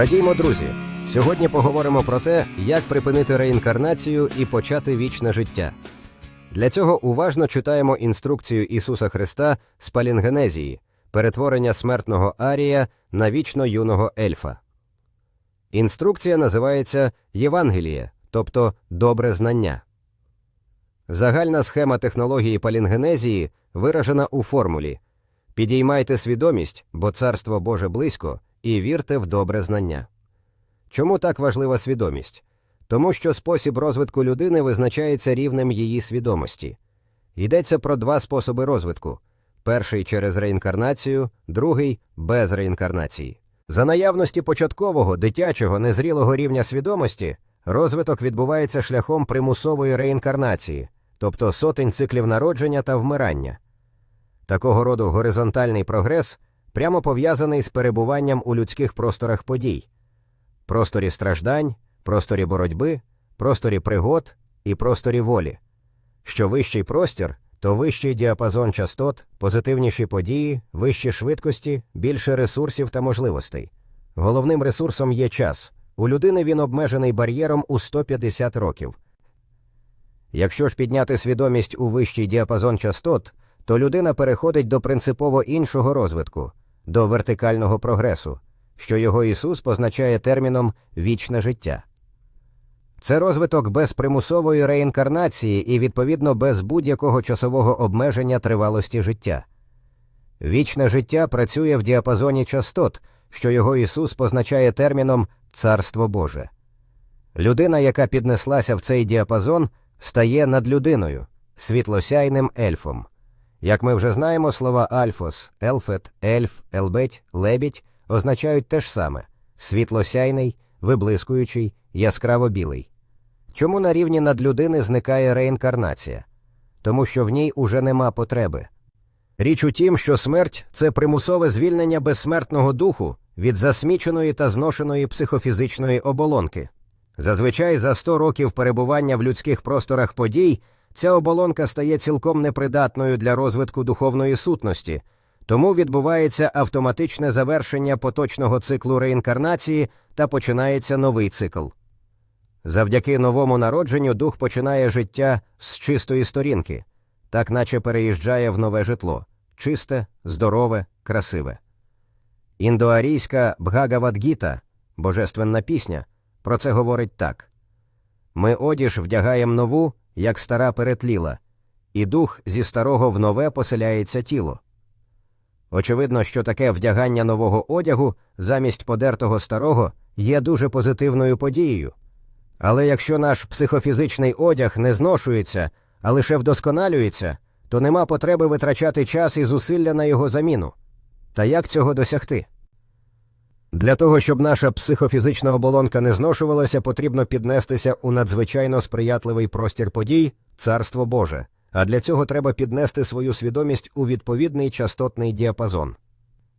Радіймо, друзі! Сьогодні поговоримо про те, як припинити реінкарнацію і почати вічне життя. Для цього уважно читаємо інструкцію Ісуса Христа з палінгенезії, перетворення смертного Арія на вічно юного ельфа. Інструкція називається Євангеліє, тобто добре знання. Загальна схема технології палінгенезії виражена у формулі Підіймайте свідомість, бо царство Боже близько, і вірте в добре знання. Чому так важлива свідомість? Тому що спосіб розвитку людини визначається рівнем її свідомості. Йдеться про два способи розвитку перший через реінкарнацію, другий без реінкарнації. За наявності початкового, дитячого, незрілого рівня свідомості розвиток відбувається шляхом примусової реінкарнації, тобто сотень циклів народження та вмирання. Такого роду горизонтальний прогрес прямо пов'язаний з перебуванням у людських просторах подій, просторі страждань, просторі боротьби, просторі пригод і просторі волі. Що вищий простір, то вищий діапазон частот, позитивніші події, вищі швидкості, більше ресурсів та можливостей. Головним ресурсом є час. У людини він обмежений бар'єром у 150 років. Якщо ж підняти свідомість у вищий діапазон частот, то людина переходить до принципово іншого розвитку, до вертикального прогресу, що його Ісус позначає терміном вічне життя. Це розвиток без примусової реінкарнації і, відповідно, без будь-якого часового обмеження тривалості життя. Вічне життя працює в діапазоні частот, що його Ісус позначає терміном Царство Боже. Людина, яка піднеслася в цей діапазон, стає над людиною, світлосяйним ельфом. Як ми вже знаємо, слова альфос, елфет, ельф, елбеть, лебідь означають те ж саме світлосяйний, виблискуючий, яскраво білий. Чому на рівні надлюдини зникає реінкарнація? Тому що в ній уже нема потреби. Річ у тім, що смерть це примусове звільнення безсмертного духу від засміченої та зношеної психофізичної оболонки. Зазвичай за 100 років перебування в людських просторах подій ця оболонка стає цілком непридатною для розвитку духовної сутності, тому відбувається автоматичне завершення поточного циклу реінкарнації та починається новий цикл. Завдяки новому народженню дух починає життя з чистої сторінки, так наче переїжджає в нове житло чисте, здорове, красиве. Індоарійська Бхагавадгіта, божественна пісня, про це говорить так ми одіж вдягаємо нову, як стара перетліла, і дух зі старого в нове поселяється тіло. Очевидно, що таке вдягання нового одягу замість подертого старого є дуже позитивною подією. Але якщо наш психофізичний одяг не зношується, а лише вдосконалюється, то нема потреби витрачати час і зусилля на його заміну. Та як цього досягти? Для того, щоб наша психофізична оболонка не зношувалася, потрібно піднестися у надзвичайно сприятливий простір подій Царство Боже, а для цього треба піднести свою свідомість у відповідний частотний діапазон.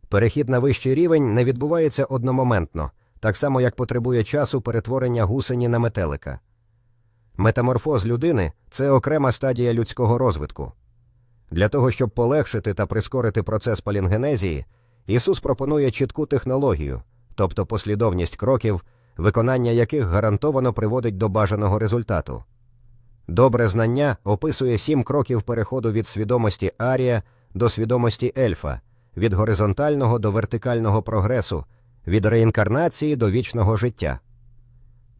Перехід на вищий рівень не відбувається одномоментно, так само як потребує часу перетворення гусені на метелика. Метаморфоз людини це окрема стадія людського розвитку. Для того, щоб полегшити та прискорити процес палінгенезії, Ісус пропонує чітку технологію, тобто послідовність кроків, виконання яких гарантовано приводить до бажаного результату. Добре знання описує сім кроків переходу від свідомості Арія до свідомості ельфа, від горизонтального до вертикального прогресу, від реінкарнації до вічного життя.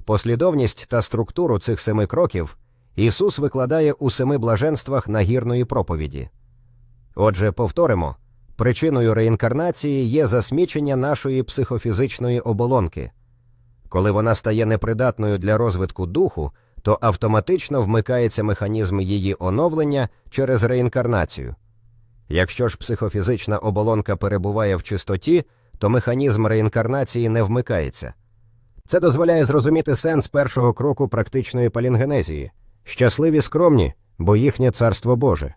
Послідовність та структуру цих семи кроків Ісус викладає у семи блаженствах нагірної проповіді. Отже, повторимо причиною реінкарнації є засмічення нашої психофізичної оболонки. Коли вона стає непридатною для розвитку духу, то автоматично вмикається механізм її оновлення через реінкарнацію. Якщо ж психофізична оболонка перебуває в чистоті, то механізм реінкарнації не вмикається. Це дозволяє зрозуміти сенс першого кроку практичної палінгенезії щасливі скромні, бо їхнє царство Боже.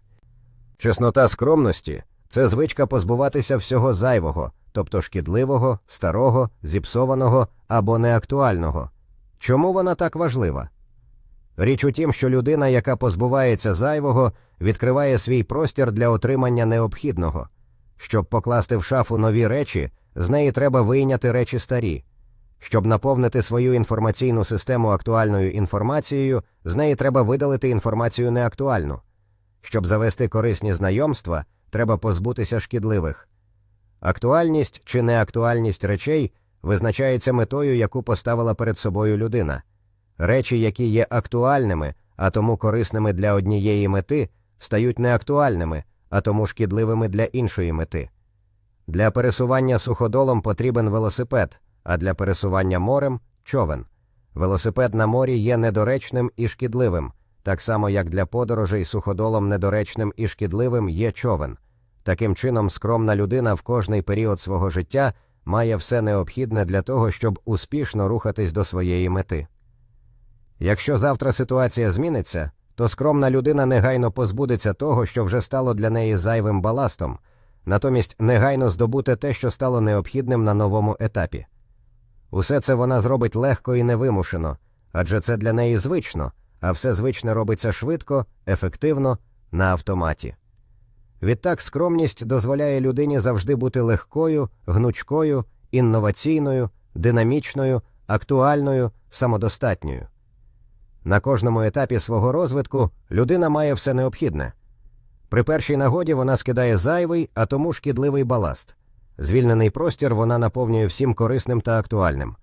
Чеснота скромності це звичка позбуватися всього зайвого, тобто шкідливого, старого, зіпсованого або неактуального. Чому вона так важлива? Річ у тім, що людина, яка позбувається зайвого, відкриває свій простір для отримання необхідного. Щоб покласти в шафу нові речі, з неї треба вийняти речі старі. Щоб наповнити свою інформаційну систему актуальною інформацією, з неї треба видалити інформацію неактуальну. Щоб завести корисні знайомства, треба позбутися шкідливих. Актуальність чи неактуальність речей визначається метою, яку поставила перед собою людина. Речі, які є актуальними, а тому корисними для однієї мети, стають неактуальними, а тому шкідливими для іншої мети. Для пересування суходолом потрібен велосипед, а для пересування морем човен. Велосипед на морі є недоречним і шкідливим, так само як для подорожей суходолом недоречним і шкідливим є човен. Таким чином, скромна людина в кожний період свого життя має все необхідне для того, щоб успішно рухатись до своєї мети. Якщо завтра ситуація зміниться, то скромна людина негайно позбудеться того, що вже стало для неї зайвим баластом, натомість негайно здобуте те, що стало необхідним на новому етапі. Усе це вона зробить легко і невимушено, адже це для неї звично, а все звичне робиться швидко, ефективно, на автоматі. Відтак скромність дозволяє людині завжди бути легкою, гнучкою, інноваційною, динамічною, актуальною, самодостатньою. На кожному етапі свого розвитку людина має все необхідне. При першій нагоді вона скидає зайвий, а тому шкідливий баласт. Звільнений простір вона наповнює всім корисним та актуальним.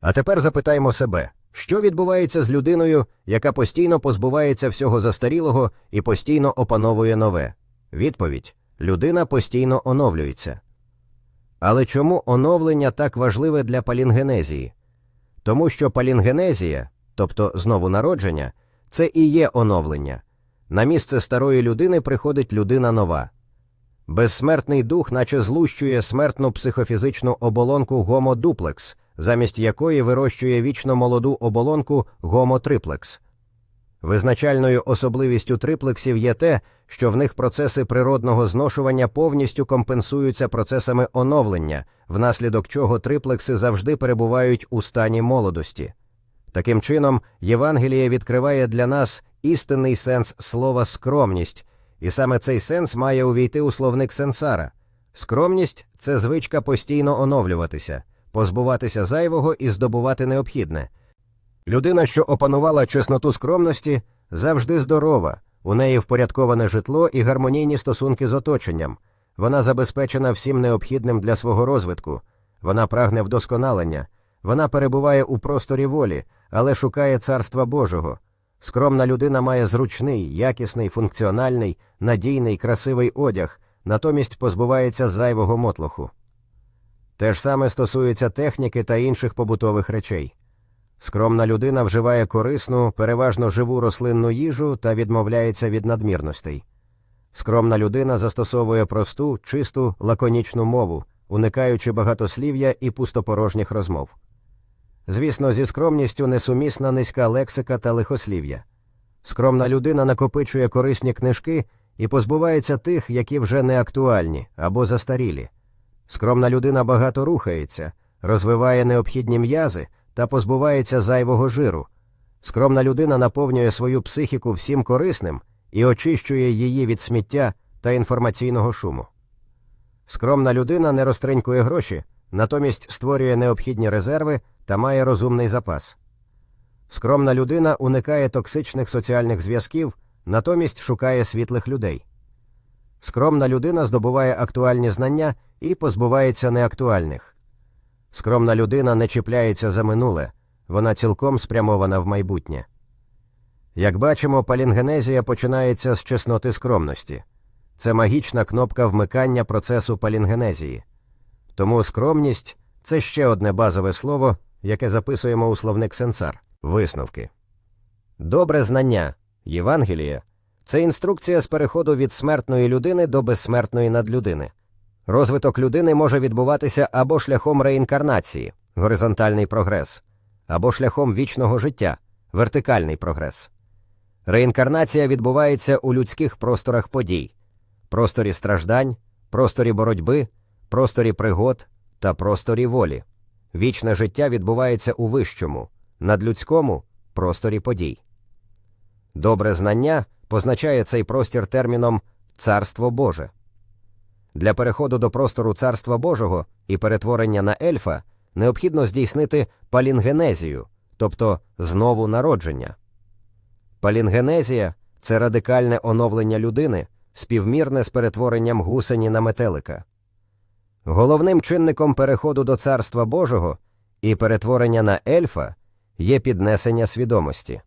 А тепер запитаємо себе, що відбувається з людиною, яка постійно позбувається всього застарілого і постійно опановує нове? Відповідь людина постійно оновлюється. Але чому оновлення так важливе для палінгенезії? Тому що палінгенезія, тобто знову народження, це і є оновлення. На місце старої людини приходить людина нова. Безсмертний дух, наче злущує смертну психофізичну оболонку гомодуплекс, замість якої вирощує вічно молоду оболонку гомотриплекс. Визначальною особливістю триплексів є те, що в них процеси природного зношування повністю компенсуються процесами оновлення, внаслідок чого триплекси завжди перебувають у стані молодості. Таким чином, Євангеліє відкриває для нас істинний сенс слова скромність, і саме цей сенс має увійти у словник сенсара. Скромність це звичка постійно оновлюватися, позбуватися зайвого і здобувати необхідне. Людина, що опанувала чесноту скромності, завжди здорова, у неї впорядковане житло і гармонійні стосунки з оточенням. Вона забезпечена всім необхідним для свого розвитку, вона прагне вдосконалення, вона перебуває у просторі волі, але шукає царства Божого. Скромна людина має зручний, якісний, функціональний, надійний, красивий одяг, натомість позбувається зайвого мотлоху. Те ж саме стосується техніки та інших побутових речей. Скромна людина вживає корисну, переважно живу рослинну їжу та відмовляється від надмірностей. Скромна людина застосовує просту, чисту, лаконічну мову, уникаючи багатослів'я і пустопорожніх розмов. Звісно, зі скромністю несумісна низька лексика та лихослів'я. Скромна людина накопичує корисні книжки і позбувається тих, які вже не актуальні або застарілі. Скромна людина багато рухається, розвиває необхідні м'язи та позбувається зайвого жиру. Скромна людина наповнює свою психіку всім корисним і очищує її від сміття та інформаційного шуму. Скромна людина не розтринькує гроші, натомість створює необхідні резерви та має розумний запас. Скромна людина уникає токсичних соціальних зв'язків, натомість шукає світлих людей. Скромна людина здобуває актуальні знання і позбувається неактуальних. Скромна людина не чіпляється за минуле, вона цілком спрямована в майбутнє. Як бачимо, палінгенезія починається з чесноти скромності. Це магічна кнопка вмикання процесу палінгенезії. Тому скромність це ще одне базове слово, яке записуємо у словник сенсар. Висновки. Добре знання Євангелія це інструкція з переходу від смертної людини до безсмертної надлюдини. Розвиток людини може відбуватися або шляхом реінкарнації, горизонтальний прогрес, або шляхом вічного життя, вертикальний прогрес. Реінкарнація відбувається у людських просторах подій, просторі страждань, просторі боротьби, просторі пригод та просторі волі. Вічне життя відбувається у вищому, надлюдському просторі подій. Добре знання позначає цей простір терміном Царство Боже. Для переходу до простору Царства Божого і перетворення на ельфа необхідно здійснити палінгенезію, тобто знову народження. Палінгенезія це радикальне оновлення людини, співмірне з перетворенням гусені на метелика. Головним чинником переходу до Царства Божого і перетворення на ельфа є піднесення свідомості.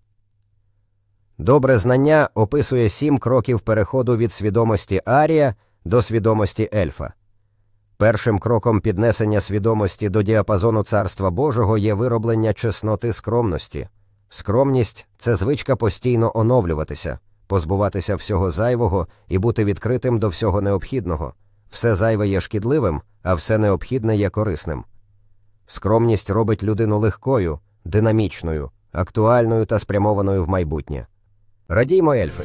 Добре знання описує сім кроків переходу від свідомості Арія до свідомості ельфа. Першим кроком піднесення свідомості до діапазону Царства Божого є вироблення чесноти скромності. Скромність це звичка постійно оновлюватися, позбуватися всього зайвого і бути відкритим до всього необхідного. Все зайве є шкідливим, а все необхідне є корисним. Скромність робить людину легкою, динамічною, актуальною та спрямованою в майбутнє. Радіймо, ельфи!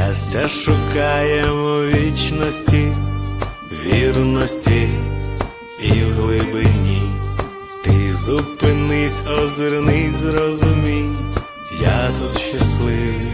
Щастя шукаємо вічності, вірності і в глибині. Ти зупинись, озирнись, зрозумій, я тут щасливий,